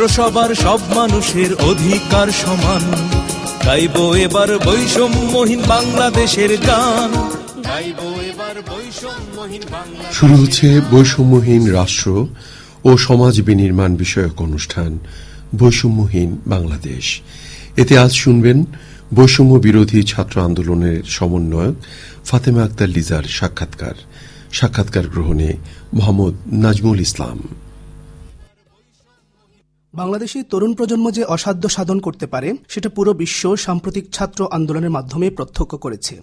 রাষ্ট্র সবার, সব মানুষের অধিকার সমান। গাইব এবার বৈষম্যহীন বাংলাদেশের গান। শুরু হচ্ছে বৈষম্যহীন রাষ্ট্র ও সমাজ বিনির্মাণ বিষয়ক অনুষ্ঠান, বৈষম্যহীন বাংলাদেশ। এতে আজ শুনবেন বৈষম্য বিরোধী ছাত্র আন্দোলনের সমন্বয়ক ফাতেমা আক্তার লিজার সাক্ষাৎকার। সাক্ষাৎকার গ্রহণে মোহাম্মদ নাজমুল ইসলাম। বাংলাদেশের তরুণ প্রজন্ম যে অসাধ্য সাধন করতে পারে, সেটা পুরো বিশ্ব সাম্প্রতিক ছাত্র আন্দোলনের মাধ্যমে প্রত্যক্ষ করেছে।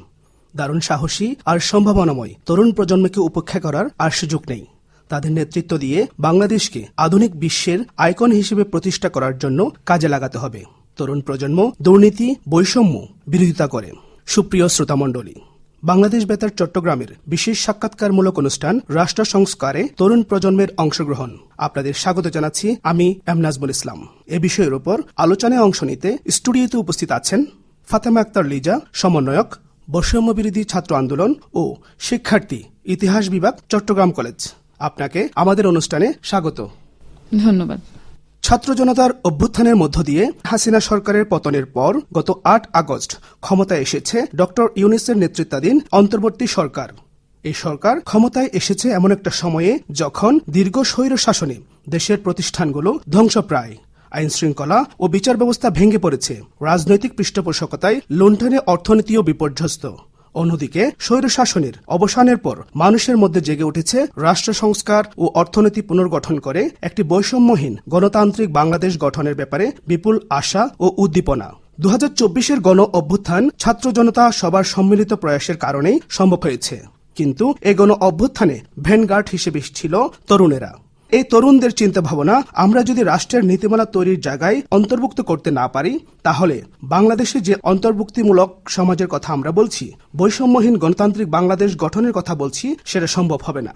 দারুণ সাহসী আর সম্ভাবনাময় তরুণ প্রজন্মকে উপেক্ষা করার আর সুযোগ নেই। তাদের নেতৃত্ব দিয়ে বাংলাদেশকে আধুনিক বিশ্বের আইকন হিসেবে প্রতিষ্ঠা করার জন্য কাজে লাগাতে হবে। তরুণ প্রজন্ম দুর্নীতি, বৈষম্য বিরোধিতা করে। সুপ্রিয় শ্রোতামণ্ডলী বাংলাদেশ বেতার চট্টগ্রামের বিশেষ সাক্ষাৎকারমূলক অনুষ্ঠান রাষ্ট্র সংস্কারে তরুণ প্রজন্মের অংশগ্রহণ। আপনাদের স্বাগত জানাচ্ছি আমি এম নাজমুল ইসলাম। এ বিষয়ের উপর আলোচনায় অংশ নিতে স্টুডিওতে উপস্থিত আছেন ফাতেমা আক্তার লিজা, সমন্বয়ক, বৈষম্য বিরোধী ছাত্র আন্দোলন ও শিক্ষার্থী, ইতিহাস বিভাগ, চট্টগ্রাম কলেজ। আপনাকে আমাদের অনুষ্ঠানে স্বাগত। ধন্যবাদ। ছাত্র জনতার অভ্যুত্থানের মধ্য দিয়ে হাসিনা সরকারের পতনের পর গত আট আগস্ট ক্ষমতায় এসেছে ডক্টর ইউনিসের নেতৃত্বাধীন অন্তর্বর্তী সরকার। এই সরকার ক্ষমতায় এসেছে এমন একটা সময়ে যখন দীর্ঘ স্বৈর শাসনে দেশের প্রতিষ্ঠানগুলো ধ্বংসপ্রায় আইন শৃঙ্খলা ও বিচার ব্যবস্থা ভেঙে পড়েছে। রাজনৈতিক পৃষ্ঠপোষকতায় লুণ্ঠনে অর্থনীতিও বিপর্যস্ত। অন্যদিকে স্বৈরশাসনের অবসানের পর মানুষের মধ্যে জেগে উঠেছে রাষ্ট্র সংস্কার ও অর্থনীতি পুনর্গঠন করে একটি বৈষম্যহীন গণতান্ত্রিক বাংলাদেশ গঠনের ব্যাপারে বিপুল আশা ও উদ্দীপনা। দু হাজার চব্বিশের গণ অভ্যুত্থান ছাত্র জনতা সবার সম্মিলিত প্রয়াসের কারণেই সম্ভব হয়েছে। কিন্তু এ গণ অভ্যুত্থানে ভ্যানগার্ড হিসেবে ছিল তরুণেরা। এই তরুণদের চিন্তা ভাবনা আমরা যদি রাষ্ট্রের নীতিমালা তৈরির জায়গায় অন্তর্ভুক্ত করতে না পারি, তাহলে বাংলাদেশে যে অন্তর্ভুক্তিমূলক সমাজের কথা আমরা বলছি, বৈষম্যহীন গণতান্ত্রিক বাংলাদেশ গঠনের কথা বলছি, সেটা সম্ভব হবে না।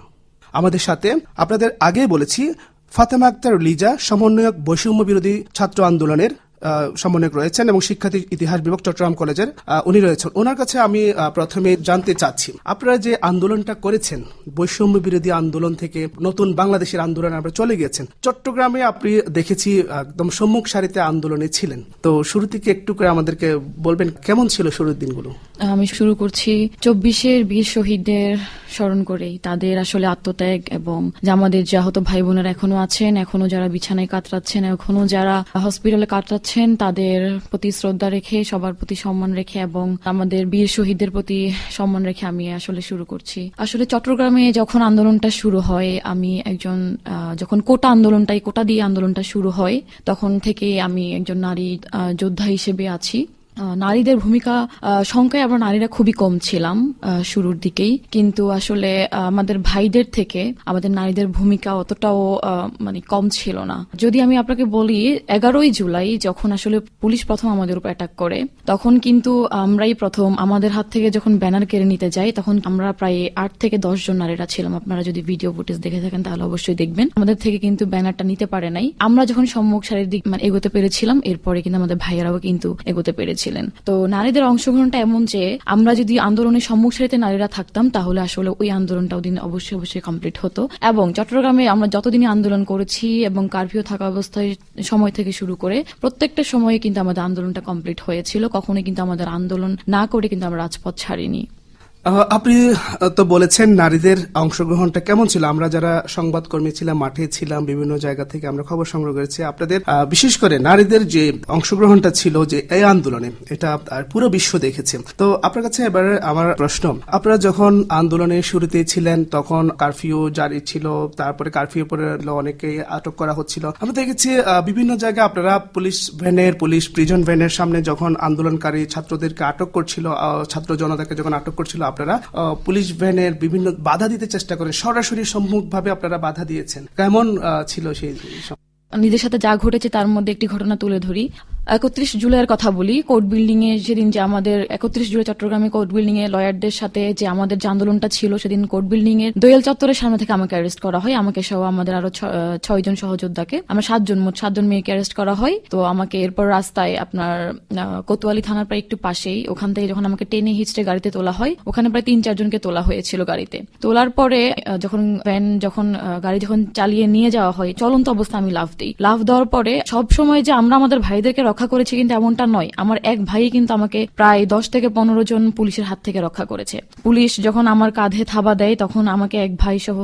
আমাদের সাথে আপনাদের আগেই বলেছি, ফাতেমা আক্তার লিজা সমন্বয়ক বৈষম্য বিরোধী ছাত্র আন্দোলনের সমন্বয়ক রয়েছেন এবং শিক্ষার্থী ইতিহাস বিভাগ চট্টগ্রাম কলেজের উনি রয়েছেন। ওনার কাছে আমি প্রথমে জানতে চাচ্ছি, আপনারা যে আন্দোলনটা করেছেন, বৈষম্য বিরোধী আন্দোলন থেকে নতুন বাংলাদেশের আন্দোলনে আমরা চলে গিয়েছেন। চট্টগ্রামে আপনি দেখেছি, একদম সম্মুখ সারিতে আন্দোলনে ছিলেন। তো শুরু থেকে একটু করে আমাদেরকে বলবেন, কেমন ছিল শুরুর দিনগুলো? আমি শুরু করছি চব্বিশের বীর শহীদদের স্মরণ করেই। তাদের আসলে আত্মত্যাগ এবং আমাদের যে আহত ভাই বোনেরা এখনও আছেন, এখনও যারা বিছানায় কাতরাচ্ছেন, এখনও যারা হসপিটালে কাতরাচ্ছেন তাদের প্রতি শ্রদ্ধা রেখে, সবার প্রতি সম্মান রেখে এবং আমাদের বীর শহীদদের প্রতি সম্মান রেখে আমি আসলে শুরু করছি। আসলে চট্টগ্রামে যখন আন্দোলনটা শুরু হয়, আমি একজন যখন কোটা আন্দোলনটাই, কোটা দিয়ে আন্দোলনটা শুরু হয়, তখন থেকে আমি একজন নারী যোদ্ধা হিসেবে আছি। নারীদের ভূমিকা সংখ্যায় আমরা নারীরা খুবই কম ছিলাম শুরুর দিকেই। কিন্তু আসলে আমাদের ভাইদের থেকে আমাদের নারীদের ভূমিকা অতটাও মানে কম ছিল না। যদি আমি আপনাকে বলি, এগারোই জুলাই যখন আসলে পুলিশ প্রথম আমাদের উপর অ্যাটাক করে, তখন কিন্তু আমরাই প্রথম, আমাদের হাত থেকে যখন ব্যানার কেড়ে নিতে যাই, তখন আমরা প্রায় আট থেকে দশ জন নারীরা ছিলাম। আপনারা যদি ভিডিও ফুটেজ দেখে থাকেন, তাহলে অবশ্যই দেখবেন। আমাদের থেকে কিন্তু ব্যানারটা নিতে পারে নাই। আমরা যখন সম্মুখ সারির দিক মানে এগোতে পেরেছিলাম, এরপরে কিন্তু আমাদের ভাইয়েরাও কিন্তু এগোতে পেরেছিলেন তো নারীদের অংশগ্রহণটা এমন যে, আমরা যদি আন্দোলনের সম্মুখ নারীরা থাকতাম, তাহলে আসলে ওই আন্দোলনটাও দিন অবশ্যই অবশ্যই কমপ্লিট হতো। এবং চট্টগ্রামে আমরা যতদিনই আন্দোলন করেছি এবং কারফিউ থাকা অবস্থায় সময় থেকে শুরু করে, প্রত্যেকটা সময়ে কিন্তু আমাদের আন্দোলনটা কমপ্লিট হয়েছিল। কখনোই কিন্তু আমাদের আন্দোলন না করে কিন্তু আমরা রাজপথ ছাড়িনি। আপনি তো বলেছেন নারীদের অংশগ্রহণটা কেমন ছিল। আমরা যারা সংবাদকর্মী ছিলাম, মাঠে ছিলাম, বিভিন্ন জায়গা থেকে আমরা খবর সংগ্রহ করেছি। আপনাদের বিশেষ করে নারীদের যে অংশগ্রহণটা ছিল যে এই আন্দোলনে, এটা পুরো বিশ্ব দেখেছে। তো আপনার কাছে এবার আমার প্রশ্ন, আপনারা যখন আন্দোলনের শুরুতে ছিলেন, তখন কারফিউ জারি ছিল, তারপরে কারফিউ পরে অনেকে আটক করা হচ্ছিল। আমরা দেখেছি বিভিন্ন জায়গায় আপনারা পুলিশ ভ্যানের, পুলিশ প্রিজন ভ্যানের সামনে যখন আন্দোলনকারী ছাত্রদেরকে আটক করছিল ছাত্র জনতাকে যখন আটক করছিল আপনারা পুলিশ ভ্যানের বিভিন্ন বাধা দিতে চেষ্টা করেন। সরাসরি সম্মুখভাবে আপনারা বাধা দিয়েছেন। কেমন ছিল সেই নিজের সাথে যা ঘটেছে তার মধ্যে একটি ঘটনা তুলে ধরি। একত্রিশ জুলাইয়ের কথা বলি কোর্ট বিল্ডিং এ সেদিন যে আমাদের, একত্রিশ জুলাই চট্টগ্রামে কোর্ট বিল্ডিং এ লয়ারদের সাথে যে আমাদের যে আন্দোলনটা ছিল, সেদিন কোর্ট বিল্ডিং এর দোয়েল চত্বরের সামনে থেকে আমাকে অ্যারেস্ট করা হয়। আমাকে সহ আমাদের আরও ছয়জন সহযোদ্ধাকে, আমরা সাতজন মোট সাতজন মেয়েকে অ্যারেস্ট করা হয়। তো আমাকে এরপর রাস্তায় আপনার কোতোয়ালি থানার প্রায় একটু পাশেই, ওখান থেকে যখন আমাকে টেনে হিচড়ে গাড়িতে তোলা হয়, ওখানে প্রায় তিন চারজনকে তোলা হয়েছিল গাড়িতে। তোলার পরে যখন ভ্যান যখন গাড়ি যখন চালিয়ে নিয়ে যাওয়া হয়, চলন্ত অবস্থা আমি লাভ দিই। লাভ দেওয়ার পরে সব সময় যে আমরা আমাদের ভাইদেরকে রক্ষা করেছি কিন্তু এমনটা নয়। আমার এক ভাই কিন্তু আমাকে প্রায় দশ থেকে পনেরো জন পুলিশের হাত থেকে রক্ষা করেছে। পুলিশ যখন আমার কাঁধে থাবা দেয়, তখন আমাকে এক ভাই সহ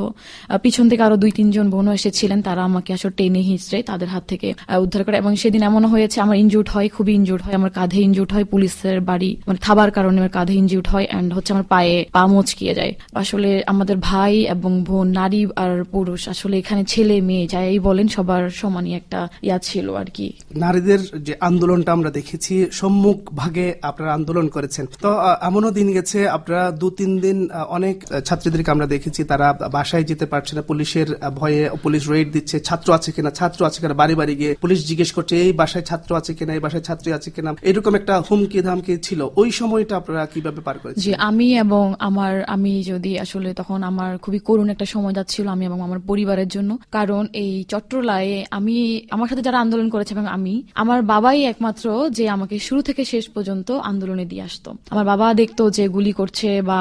পিছন থেকে আরও দুই, তিনজন বোনও এসেছিলেন। তারা আমাকে আসলে টেনে হিঁচড়ে তাদের হাত থেকে উদ্ধার করে। এবং সেদিন এমনও হয়েছে, আমার ইনজুর্ড হয়, খুবই ইনজুর্ড হয়। আমার কাঁধে ইনজুর্ড হয়, পুলিশের বাড়ি মানে থাবার কারণে আমার কাঁধে ইনজুর্ড হয় অ্যান্ড হচ্ছে আমার পায়ে পা মচকিয়ে যায়। আসলে আমাদের ভাই এবং বোন, নারী আর পুরুষ, আসলে এখানে ছেলে, মেয়ে, যাই বলেন, সবার সমানই একটা ইয়া ছিল আর কি। নারীদের যে আন্দোলনটা আমরা দেখেছি। সম্মুখ ভাগে আপনারা আন্দোলন করেছেন। তো এমনও দিন গেছে, আপনারা দু তিন দিন অনেক ছাত্রীদেরকে আমরা দেখেছি। তারা বাসায় যেতে পারছে না, পুলিশের ভয়ে পুলিশ রেড দিচ্ছে, ছাত্র আছে কিনা, ছাত্র আছে কিনা, বাড়ি বাড়ি গিয়ে পুলিশ জিজ্ঞেস করছে, এই বাসায় ছাত্র আছে কিনা, এই বাসায় ছাত্রী আছে কিনা? এরকম একটা হুমকি, ধামকি ছিল। ওই সময়টা আপনারা কীভাবে পার করেছেন যে আমি এবং আমার, আমি যদি আসলে তখন আমার খুবই করুণ একটা সময় যাচ্ছিল, আমি এবং আমার পরিবারের জন্য। কারণ এই চট্টলায় আমি, আমার সাথে যারা আন্দোলন করেছে এবং আমি, আমার বাবাই একমাত্র যে আমাকে শুরু থেকে শেষ পর্যন্ত আন্দোলনে দিয়ে আসতো। আমার বাবা দেখতো যে গুলি করছে বা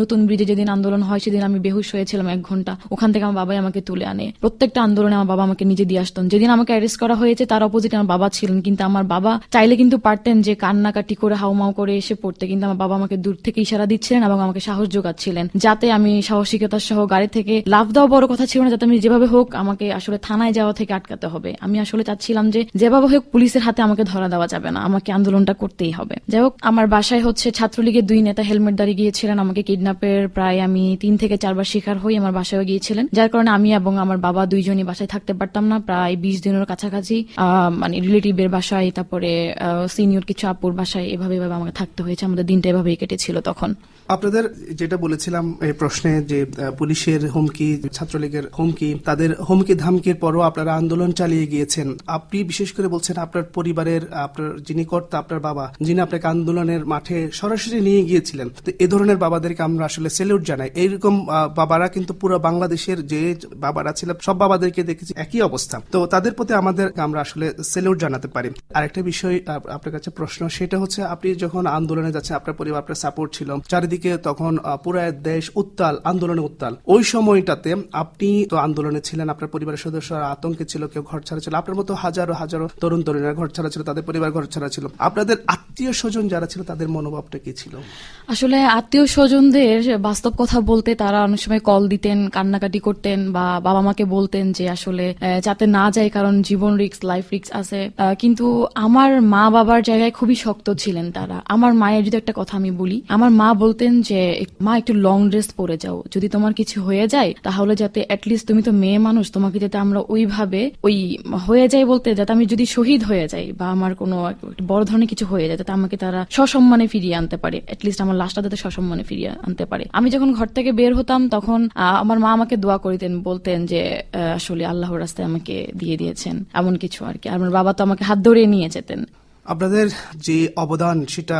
নতুন ব্রিজে যেদিন আন্দোলন হয় সেদিন আমি বেহুশ হয়েছিলাম এক ঘণ্টা। ওখান থেকে আমার বাবাই আমাকে তুলে আনে। প্রত্যেকটা আন্দোলনে আমার বাবা আমাকে নিজে দিয়ে আসতেন যেদিন আমাকে অ্যারেস্ট করা হয়েছে তার অপোজিটে আমার বাবা ছিলেন। কিন্তু আমার বাবা চাইলে কিন্তু পারতেন যে কান্নাকাটি করে, হাউমাউ করে এসে পড়তে। কিন্তু আমার বাবা আমাকে দূর থেকে ইশারা দিচ্ছিলেন এবং আমাকে সাহস যোগাচ্ছিলেন। যাতে আমি সাহসিকতার সহ গাড়ি থেকে লাভ দেওয়া বড় কথা ছিল না, যাতে আমি যেভাবে হোক আমাকে আসলে থানায় যাওয়া থেকে আটকাতে হবে। আমি আসলে চাচ্ছিলাম যে যেভাবে হোক পুলিশের হাতে আমাকে ধরা দেওয়া যাবে না, আমাকে আন্দোলনটা করতেই হবে। যাই হোক, আমার বাসায় হচ্ছে ছাত্রলীগের দুই নেতা হেলমেট দাঁড়িয়ে গিয়েছিলেন, আমাকে কিডন্যাপের প্রায় আমি তিন থেকে চারবার শিকার হই আমার বাসায় গিয়েছিলেন। যার কারণে আমি এবং আমার বাবা দুইজনই বাসায় থাকতে পারতাম না, প্রায় বিশ দিনের কাছাকাছি। মানে রিলেটিভের বাসায়, তারপরে সিনিয়র কিছু আপুর বাসায়, এভাবে এভাবে আমাকে থাকতে হয়েছে। আমাদের দিনটা এভাবেই কেটেছিল তখন। আপনাদের যেটা বলেছিলাম এই প্রশ্নে যে পুলিশের হুমকি, ছাত্রলীগের হুমকি, তাদের হুমকি ধামকির পরও আপনারা আন্দোলন চালিয়ে গিয়েছেন। আপনি বিশেষ করে বলছেন আপনার পরিবারের, আপনার যিনি কর্তা, আপনার বাবা, যিনি আপনাকে আন্দোলনের মাঠে সরাসরি নিয়ে গিয়েছিলেন, তো এ ধরনের বাবাদেরকে আমরা আসলে সেলিউট জানাই। এইরকম বাবারা কিন্তু পুরো বাংলাদেশের যে বাবারা ছিল, সব বাবাদেরকে দেখেছি একই অবস্থা। তো তাদের প্রতি আমাদের আমরা আসলে সেলিউট জানাতে পারি। আরেকটা বিষয় আপনার কাছে প্রশ্ন, সেটা হচ্ছে আপনি যখন আন্দোলনে যাচ্ছেন, আপনার পরিবার আপনার সাপোর্ট ছিল, চারিদিকে তখন আহ, পুরো দেশ উত্তাল আন্দোলনে উত্তাল। ওই সময়টাতে আপনি তো আন্দোলনে ছিলেন আপনার পরিবারের সদস্যরা আতঙ্কে ছিল কেউ ঘর ছাড়া ছিল আপনার মতো হাজারো হাজারো তরুণ তরুণীরা ঘর ছাড়া ছিল তাদের পরিবার ঘর ছাড়া ছিল। আপনাদের আত্মীয় স্বজন যারা ছিল তাদের মনোভাবটা কি ছিল? আসলে আত্মীয় স্বজনদের বাস্তব কথা বলতে তারা অনেক সময় কল দিতেন কান্নাকাটি করতেন বা বাবা মাকে বলতেন যে আসলে যাতে না যায় কারণ জীবন রিক্স লাইফ রিক্স আছে। কিন্তু আমার মা বাবার জায়গায় খুবই শক্ত ছিলেন তারা। আমার মায়ের যদি একটা কথা আমি বলি আমার মা বলতেন যে, মা, একটু লং ড্রেস পরে যাও। যদি তোমার কিছু হয়ে যায়, তাহলে যাতে অ্যাটলিস্ট তুমি তো মেয়ে মানুষ, তোমাকে যাতে আমরা ওইভাবে ওই হয়ে যায় বলতে, যাতে আমি যদি শহীদ হয়ে যাই বা আমার কোনো বড় ধরনের কিছু হয়ে যায়, যাতে আমাকে তারা সসম্মানে ফিরিয়ে আনতে পারে। অ্যাটলিস্ট আমার লাশটা যাতে সসম্মানে ফিরিয়ে আনতে পারে। আমি যখন ঘর থেকে বের হতাম, তখন আমার মা আমাকে দোয়া করিতেন, বলতেন যে আসলে আল্লাহর রাস্তায় আমাকে দিয়ে দিয়েছেন। এমন কিছু আর কি। আমার বাবা তো আমাকে হাত ধরে নিয়ে যেতেন। আপনাদের যে অবদান, সেটা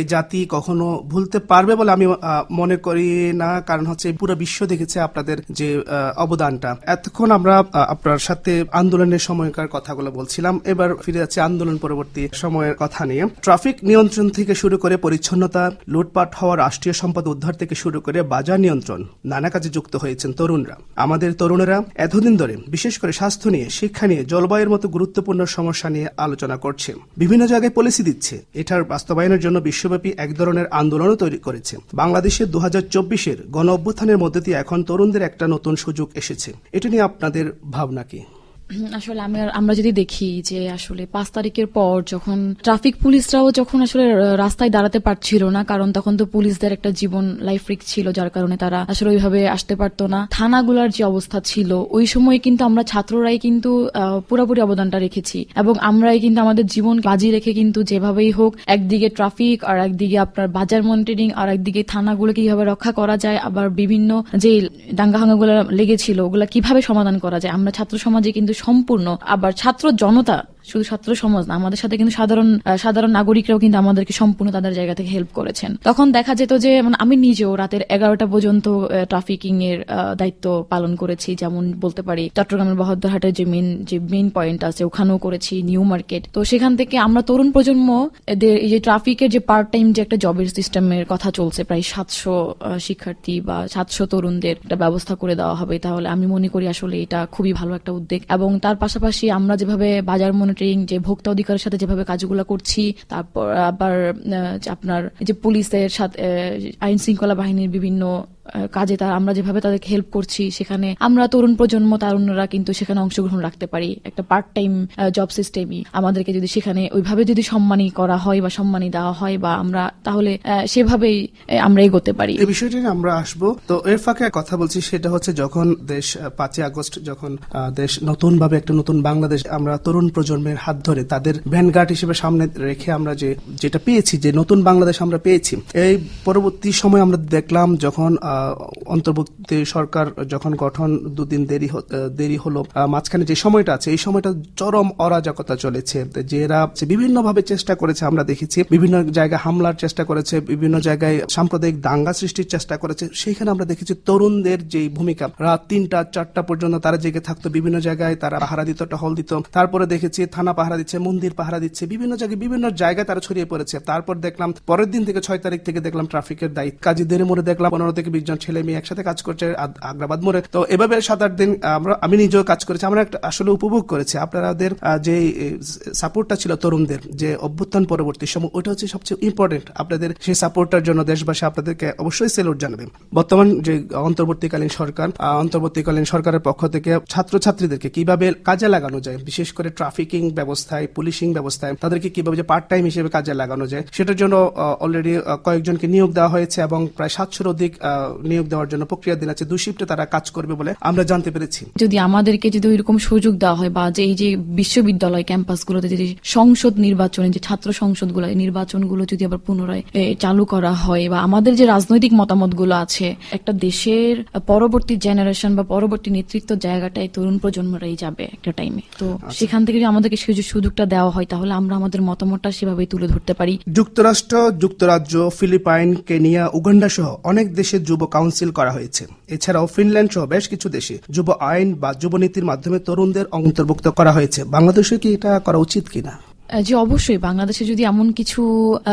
এই জাতি কখনো ভুলতে পারবে বলে আমি মনে করি না। কারণ হচ্ছে পুরো বিশ্ব দেখেছে আপনাদের যে অবদানটা। এতক্ষণ আমরা আপনার সাথে আন্দোলনের সময়কার কথাগুলো বলছিলাম। এবার ফিরে যাচ্ছে আন্দোলন পরবর্তী সময়ের কথা নিয়ে। ট্রাফিক নিয়ন্ত্রণ থেকে শুরু করে পরিচ্ছন্নতা, লুটপাট হওয়া রাষ্ট্রীয় সম্পদ উদ্ধার থেকে শুরু করে বাজার নিয়ন্ত্রণ নানা কাজে যুক্ত হয়েছেন তরুণরা। আমাদের তরুণেরা এতদিন ধরে বিশেষ করে স্বাস্থ্য নিয়ে, শিক্ষা নিয়ে, জলবায়ুর মতো গুরুত্বপূর্ণ সমস্যা নিয়ে আলোচনা করছে। বিভিন্ন জায়গায় পলিসি দিচ্ছে। এটার বাস্তবায়নের জন্য বিশ্বব্যাপী এক ধরনের আন্দোলনও তৈরি করেছে। বাংলাদেশে দু হাজার চব্বিশের গণ অভ্যুত্থানের মধ্যে দিয়ে এখন তরুণদের একটা নতুন সুযোগ এসেছে। এটা নিয়ে আপনাদের ভাবনা কি? আসলে আমি আমরা যদি দেখি যে আসলে পাঁচ তারিখের পর যখন ট্রাফিক পুলিশরাও যখন আসলে রাস্তায় দাঁড়াতে পারছিল না, কারণ তখন তো পুলিশদের একটা জীবন লাইফ রিস্ক ছিল, যার কারণে তারা আসলে ওইভাবে আসতে পারতো না। থানাগুলার যে অবস্থা ছিল, ওই সময় কিন্তু আমরা ছাত্ররাই কিন্তু পুরোপুরি অবদানটা রেখেছি। এবং আমরাই কিন্তু আমাদের জীবন বাজি রেখে কিন্তু যেভাবেই হোক, একদিকে ট্রাফিক আর একদিকে আপনার বাজার মনিটরিং আর একদিকে থানাগুলোকে কীভাবে রক্ষা করা যায়, আবার বিভিন্ন যে দাঙ্গা হাঙ্গাগুলো লেগেছিল, ওগুলা কীভাবে সমাধান করা যায়, আমরা ছাত্র সমাজে কিন্তু সম্পূর্ণ আবার ছাত্র জনতা শুধু ছাত্র সমাজ না, আমাদের সাথে কিন্তু সাধারণ সাধারণ নাগরিকরাও কিন্তু আমাদেরকে সম্পূর্ণ তাদের জায়গা থেকে হেল্প করেছেন। তখন দেখা যেত যে মানে আমি নিজেও রাতের এগারোটা পর্যন্ত ট্রাফিকিং এর দায়িত্ব পালন করেছি। যেমন বলতে পারি, চট্টগ্রামের বহদ্দারহাটের যে মেন যে মেইন পয়েন্ট আছে, ওখানেও করেছি নিউ মার্কেট তো সেখান থেকে আমরা তরুণ প্রজন্ম এদের এই যে ট্রাফিকের যে পার্ট টাইম যে একটা জবের সিস্টেমের কথা চলছে, প্রায় সাতশো শিক্ষার্থী বা সাতশো তরুণদের একটা ব্যবস্থা করে দেওয়া হবে। তাহলে আমি মনে করি আসলে এটা খুবই ভালো একটা উদ্যোগ। এবং তার পাশাপাশি আমরা যেভাবে বাজার মনিটরিং যে ভোক্তা অধিকারের সাথে যেভাবে কাজগুলো করছি, তারপর আবার আপনার, যে পুলিশের সাথে আইন শৃঙ্খলা বাহিনীর বিভিন্ন কাজে তা আমরা যেভাবে তাদেরকে হেল্প করছি সেখানে আমরা তরুণ প্রজন্ম তারুণ্যরা কিন্তু সেখানে অংশগ্রহণ রাখতে পারি। একটা পার্ট টাইম জব সিস্টেমই আমাদেরকে যদি সেখানে ওইভাবে যদি সম্মানী করা হয় বা সম্মানী দেওয়া হয় বা আমরা তাহলে সেভাবেই আমরা এগোতে পারি। এই বিষয়টি নিয়ে আমরা আসব। তো এর ফাঁকে কথা বলছি সেটা হচ্ছে যখন দেশ পাঁচই আগস্ট যখন দেশ নতুন ভাবে একটা নতুন বাংলাদেশ আমরা তরুণ প্রজন্মের হাত ধরে তাদের ভ্যানগার্ড হিসেবে সামনে রেখে আমরা যে যেটা পেয়েছি যে নতুন বাংলাদেশ আমরা পেয়েছি এই পরবর্তী সময় আমরা দেখলাম যখন আহ, অন্তর্বর্তী সরকার যখন গঠন দুদিন দেরি দেরি হলো মাঝখানে যে সময়টা আছে, এই সময়টা চরম অরাজকতা চলেছে। যেরা বিভিন্ন ভাবে চেষ্টা করেছে, আমরা দেখেছি, বিভিন্ন জায়গায় হামলার চেষ্টা করেছে, বিভিন্ন জায়গায় সাম্প্রদায়িক দাঙ্গা সৃষ্টির চেষ্টা করেছে। সেইখানে আমরা দেখেছি তরুণদের যে ভূমিকা, রাত তিনটা, চারটা পর্যন্ত তারা জেগে থাকতো, বিভিন্ন জায়গায় তারা পাহারা দিত, টহল দিত। তারপরে দেখেছি, থানা পাহারা দিচ্ছে, মন্দির পাহারা দিচ্ছে, বিভিন্ন জায়গায় বিভিন্ন জায়গায় তারা ছড়িয়ে পড়েছে। তারপর দেখলাম, পরের দিন থেকে ছয় তারিখ থেকে দেখলাম, ট্রাফিকের দায়িত্ব। কাজী কাজীদের মোড়ে দেখলাম, পনেরো থেকে বিশ জন ছেলে মেয়ে একসাথে কাজ করছে আগ্রাবাদ মোড়ে। তো এভাবে সাত আট দিন আমরা, আমি নিজেও কাজ করেছি। আমরা একটা আসলে উপভোগ করেছি। আপনাদের যে, সাপোর্টটা ছিল তরুণদের, যে অভ্যুত্থান পরবর্তী সময়, ওটা হচ্ছে সবচেয়ে ইম্পর্টেন্ট আপনাদের সেই সাপোর্টটার জন্য দেশবাসী আপনাদেরকে অবশ্যই সেলুট জানাবে। বর্তমান যে অন্তর্বর্তীকালীন সরকার অন্তর্বর্তীকালীন সরকারের পক্ষ থেকে ছাত্রছাত্রীদেরকে কীভাবে কাজে লাগানো যায়, বিশেষ করে ট্রাফিকিং ব্যবস্থায় পুলিশিং ব্যবস্থায়, তাদেরকে কীভাবে যে পার্ট টাইম হিসেবে কাজে লাগানো যায়, সেটার জন্য অলরেডি কয়েকজনকে নিয়োগ দেওয়া হয়েছে এবং প্রায় সাতশোর অধিক নিয়োগ দেওয়ার জন্য প্রক্রিয়া দিন আছে। দুই শিফটে তারা কাজ করবে বলে আমরা জানতে পেরেছি। যদি আমাদেরকে যদি ওইরকম সুযোগ দেওয়া হয় বা যে এই যে বিশ্ববিদ্যালয় ক্যাম্পাসগুলোতে যদি সংসদ নির্বাচনে যে ছাত্র সংসদগুলো নির্বাচনগুলো যদি আবার পুনরায় চালু করা হয় বা আমাদের যে রাজনৈতিক মতামতগুলো আছে একটা দেশের পরবর্তী জেনারেশন বা পরবর্তী নেতৃত্ব জায়গাটায় তরুণ প্রজন্মরাই যাবে একটা টাইমে তো সেখান থেকে যদি আমাদেরকে সেই সুযোগটা দেওয়া হয় তাহলে আমরা আমাদের মতামতটা সেভাবে তুলে ধরতে পারি। যুক্তরাষ্ট্র যুক্তরাজ্য ফিলিপাইন কেনিয়া উগান্ডা সহ অনেক দেশের যুব কাউন্সিল করা হয়েছে। এছাড়াও ফিনল্যান্ড সহ বেশ কিছু দেশে যুব আইন বা যুবনীতির মাধ্যমে তরুণদের অন্তর্ভুক্ত করা হয়েছে। বাংলাদেশে কি এটা করা উচিত কিনা? জি অবশ্যই বাংলাদেশে যদি এমন কিছু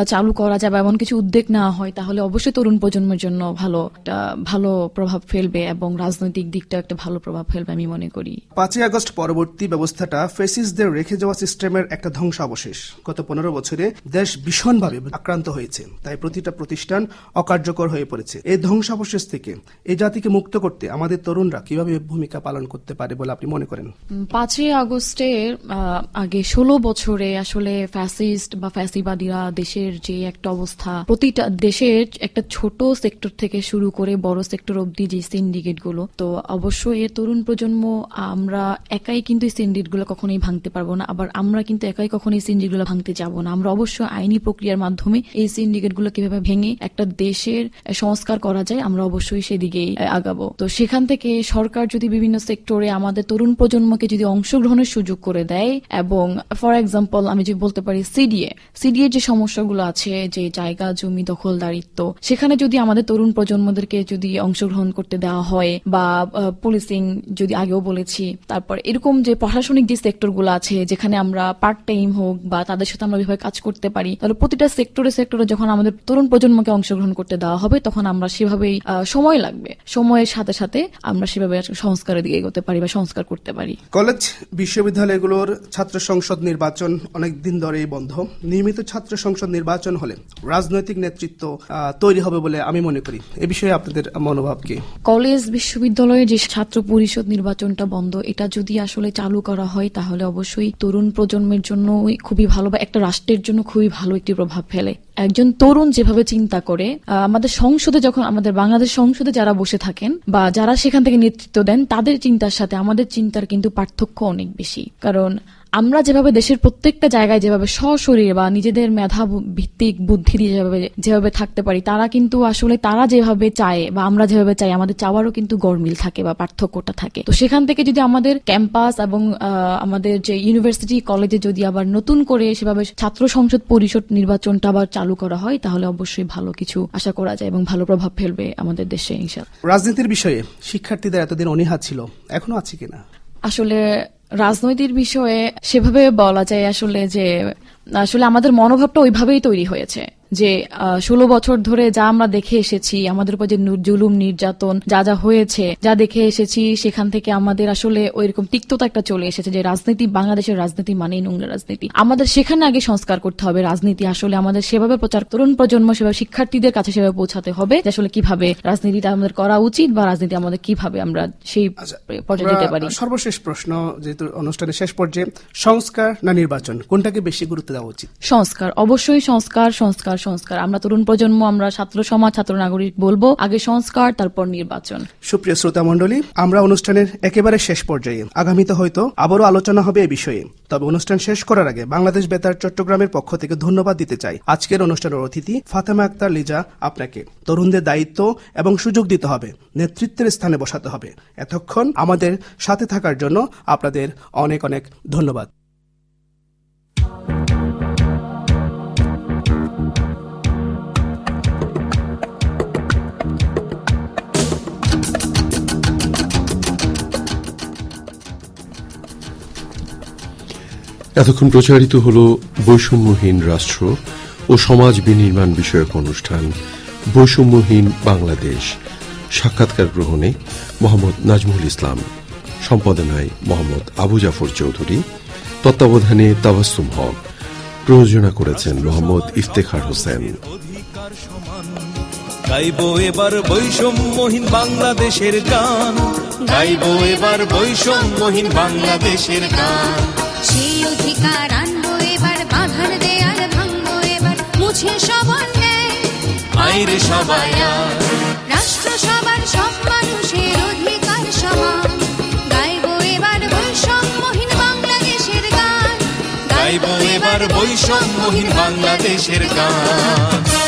চালু করা যায় বা এমন কিছু উদ্যোগ নেওয়া হয় তাহলে অবশ্যই তরুণ প্রজন্মের জন্য ভালো একটা ভালো প্রভাব ফেলবে এবং রাজনৈতিক দিকটা একটা ভালো প্রভাব ফেলবে আমি মনে করি। পাঁচই আগস্ট পরবর্তী ব্যবস্থাটা ফেসিসদের রেখে যাওয়া সিস্টেমের একটা ধ্বংসাবশেষ। গত পনেরো বছরে দেশ ভীষণভাবে আক্রান্ত হয়েছে তাই প্রতিটা প্রতিষ্ঠান অকার্যকর হয়ে পড়েছে। এই ধ্বংসাবশেষ থেকে এই জাতিকে মুক্ত করতে আমাদের তরুণরা কীভাবে ভূমিকা পালন করতে পারে বলে আপনি মনে করেন? পাঁচই আগস্টের আগে ষোলো বছরে আসলে ফ্যাসিস্ট বা ফ্যাসিবাদীরা দেশের যে একটা অবস্থা, প্রতিটা দেশের একটা ছোট সেক্টর থেকে শুরু করে বড় সেক্টর অব্দি যে সিন্ডিকেটগুলো, তো অবশ্যই এর তরুণ প্রজন্ম, আমরা একাই কিন্তু সিন্ডিকেটগুলো কখনোই ভাঙতে পারব না। আবার আমরা কিন্তু একাই কখনো এই সিন্ডিকেটগুলো ভাঙতে যাব না। আমরা অবশ্যই আইনি প্রক্রিয়ার মাধ্যমে এই সিন্ডিকেটগুলো কীভাবে ভেঙে একটা দেশের সংস্কার করা যায়, আমরা অবশ্যই সেদিকেই আগাবো। তো সেখান থেকে সরকার যদি বিভিন্ন সেক্টরে আমাদের তরুণ প্রজন্মকে যদি অংশগ্রহণের সুযোগ করে দেয় এবং ফর এক্সাম্পল আমি যদি বলতে পারি সিডিএ। সিডিএ যে সমস্যাগুলো আছে, যে জায়গা, জমি, দখলদারিত্ব, সেখানে যদি আমাদের তরুণ প্রজন্মদেরকে যদি অংশগ্রহণ করতে দেওয়া হয় বা পুলিশিং যদি আগেও বলেছি, তারপর এরকম যে প্রশাসনিক যে সেক্টরগুলো আছে, যেখানে আমরা পার্ট টাইম হোক বা তাদের সাথে আমরা বিভাগে কাজ করতে পারি, তাহলে প্রতিটা সেক্টরে সেক্টরে যখন আমাদের তরুণ প্রজন্মকে অংশগ্রহণ করতে দেওয়া হবে, তখন আমরা সেভাবেই সময় লাগবে। সময়ের সাথে সাথে আমরা সেভাবে সংস্কারের দিকে এগোতে পারি বা সংস্কার করতে পারি। কলেজ, বিশ্ববিদ্যালয়গুলোর ছাত্র সংসদ নির্বাচন দিন ধরেই বন্ধ। নিয়মিত ছাত্র সংসদ নির্বাচন হলে রাজনৈতিক নেতৃত্ব তৈরি হবে বলে আমি মনে করি। এ বিষয়ে আপনাদের মনোভাব কি? কলেজ, বিশ্ববিদ্যালয়ে যে ছাত্র পরিষদ নির্বাচনটা বন্ধ, এটা যদি আসলে চালু করা হয়, তাহলে অবশ্যই তরুণ প্রজন্মের জন্য খুবই ভালো বা একটা রাষ্ট্রের জন্য খুবই ভালো একটি প্রভাব ফেলে। একজন তরুণ যেভাবে চিন্তা করে আমাদের সংসদে যখন, আমাদের বাংলাদেশ সংসদে যারা বসে থাকেন বা যারা সেখান থেকে নেতৃত্ব দেন, তাদের চিন্তার সাথে আমাদের চিন্তার কিন্তু পার্থক্য অনেক বেশি। কারণ আমরা যেভাবে দেশের প্রত্যেকটা জায়গায় যেভাবে সশরীরে বা নিজেদের মেধা ভিত্তিক বুদ্ধি দিয়ে যেভাবে যেভাবে থাকতে পারি তারা কিন্তু আসলে তারা যেভাবে চায় বা আমরা যেভাবে চাই আমাদের চাওয়ারও কিন্তু গরমিল থাকে বা পার্থক্যটা থাকে। তো সেখান থেকে যদি আমাদের ক্যাম্পাস এবং আমাদের যে ইউনিভার্সিটি কলেজে যদি আবার নতুন করে সেভাবে ছাত্র সংসদ পরিষদ নির্বাচনটা আবার চালু করা হয় তাহলে অবশ্যই ভালো কিছু আশা করা যায় এবং ভালো প্রভাব ফেলবে আমাদের দেশে ইনশাল্লাহ রাজনীতির বিষয়ে শিক্ষার্থীদের এতদিন অনীহা ছিল এখনও আছে কিনা? আসলে রাজনৈতিক বিষয়ে সেভাবে বলা যায় আসলে যে আসলে আমাদের মনোভাবটা ওইভাবেই তৈরি হয়েছে যে ষোলো বছর ধরে যা আমরা দেখে এসেছি আমাদের উপর যে জুলুম নির্যাতন যা যা হয়েছে যা দেখে এসেছি সেখান থেকে আমাদের আসলে ওইরকম তিক্ততা একটা চলে এসেছে যে রাজনীতি বাংলাদেশের রাজনীতি মানেই নোংরা রাজনীতি। আমাদের সেখানে আগে সংস্কার করতে হবে রাজনীতি আসলে আমাদের সেভাবে প্রচার তরুণ প্রজন্ম সেভাবে শিক্ষার্থীদের কাছে সেভাবে পৌঁছাতে হবে যে আসলে কীভাবে রাজনীতিটা আমাদের করা উচিত বা রাজনীতি আমাদের কীভাবে আমরা সেই পর্যায়ে যেতে পারি। সর্বশেষ প্রশ্ন যেহেতু অনুষ্ঠানের শেষ পর্যায়ে সংস্কার না নির্বাচন কোনটাকে বেশি গুরুত্ব দেওয়া উচিত। সংস্কার অবশ্যই সংস্কার সংস্কার সংস্কার। আমরা তরুণ প্রজন্ম আমরা ছাত্র সমাজ ছাত্র নাগরিক বলব আগে সংস্কার তারপর নির্বাচন। সুপ্রিয় শ্রোতা মণ্ডলী আমরা অনুষ্ঠানের একেবারে শেষ পর্যায়ে। আগামীতে হয়তো আবারও আলোচনা হবে এই বিষয়ে। তবে অনুষ্ঠান শেষ করার আগে বাংলাদেশ বেতার চট্টগ্রামের পক্ষ থেকে ধন্যবাদ দিতে চাই। আজকের অনুষ্ঠানের অতিথি ফাতেমা আক্তার লিজা আপনাকে। তরুণদের দায়িত্ব এবং সুযোগ দিতে হবে নেতৃত্বের স্থানে বসাতে হবে। এতক্ষণ আমাদের সাথে থাকার জন্য আপনাদের অনেক অনেক ধন্যবাদ। এতক্ষণ প্রচারিত হল বৈষম্যহীন রাষ্ট্র ও সমাজ বিনির্মাণ বিষয়ক অনুষ্ঠান, বৈষম্যহীন বাংলাদেশ, সাক্ষাৎকার গ্রহণে মোহাম্মদ নাজমুল ইসলাম, সম্পাদনায় মোহাম্মদ আবু জাফর চৌধুরী, তত্ত্বাবধানে তাবাস্তুম হক, প্রযোজনা করেছেন মোহাম্মদ ইফতেখার হোসেন। গাইব এবার বৈষম্যহীন বাংলাদেশের গান। গাইব এবার বৈষম্যহীন বাংলাদেশের গান। অধিকার আনব এবার বাধার দেয়াল ভাঙবো এবার মুছে সবার ন্যায় আইরে সবাই আয়। রাষ্ট্র সবার সব মানুষের অধিকার সমান। গাইবো এবার বৈষম্যহীন বাংলাদেশের গান। গাইব এবার বৈষম্যহীন বাংলাদেশের গান।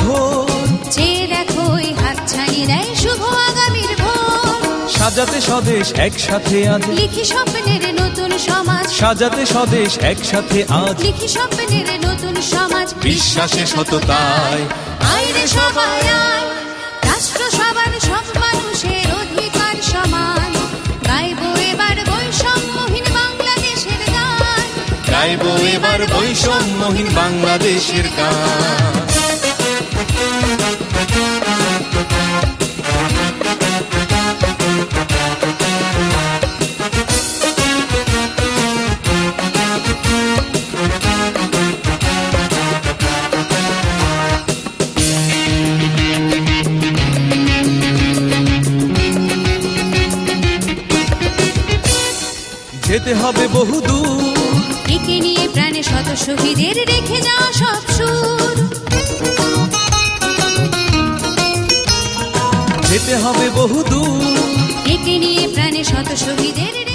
ঘোর যে দেখো ওই হাতছানি দেয় শুভ আগামীর ভোর। সাজাতে স্বদেশ একসাথে আজ। লিখি স্বপ্নের নতুন সমাজ। সাজাতে স্বদেশ একসাথে আজ। লিখি স্বপ্নের নতুন সমাজ। বিশ্বাসে সততায়। আইরে সবাই আয়। রাষ্ট্র সবার সব মানুষের অধিকার সমান। গাইব এবার বৈষম্যহীন বাংলাদেশের গান। গাইব এবার বৈষম্যহীন বাংলাদেশের গান। যেতে হবে বহুদূর। একে নিয়ে প্রাণে শত শহীদের রেখে যাওয়া যেতে হবে বহুদূর। একে নিয়ে প্রাণে শত শহীদের